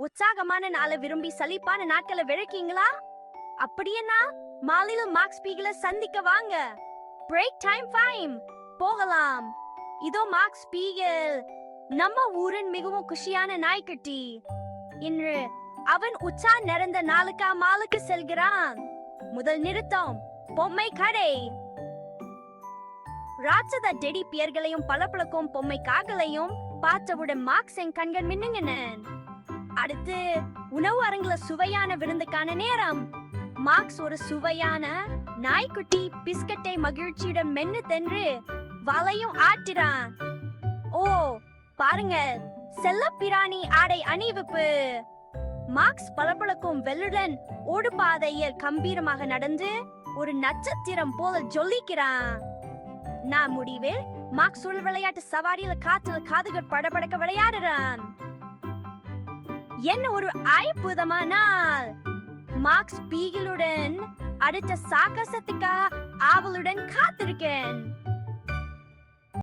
உற்சாகமான நாளை விரும்பி சலிப்பான நாட்களை விளக்கீங்களா? அப்படியேனா மாலையில மார்க்ஸ் பீகளை சந்திக்க வாங்க. பிரேக் டைம் ஃபைம் போகலாம். இதோ மார்க்ஸ் பீகல் நம்ம ஊரின் மிகவும் குஷியான நாய்க்குட்டி. இன்று அவன் உச்சா நிறந்த நாளுக்கா மாலுக்கு செல்கிறான். முதல் நிறுத்தம். பொம்மை கடை. ராட்சத டெடி பியர்களையும் பளபளக்கும் பொம்மை காகலையும் பார்த்தவுடன் என் கண்கள் மின்னுங்கினன் அடுத்து உணவு அரங்குல சுவையான விருந்துக்கான நேரம். மார்க்ஸ் ஒரு சுவையான நாய்க்குட்டி பிஸ்கட்டை மகிழ்ச்சியுடன் மென்னு தென்று வலையும் ஆட்டிறான். ஓ பாருங்க செல்லப்பிராணி ஆடை அணிவிப்பு. மார்க்ஸ் பளபளக்கும் வெள்ளுடன் ஓடுபாதையில் கம்பீரமாக நடந்து ஒரு நட்சத்திரம் போல ஜொலிக்கிறான். நான் முடிவில் மார்க்ஸ் ஒரு விளையாட்டு சவாரியில காத்துல காதுகள் படபடக்க விளையாடுறான். என்ன ஒரு அற்புதமான நாள் மார்க்ஸ் பீகிளுடன் அடுத்த சாகசத்துக்காக ஆவலுடன் காத்திருக்கேன்.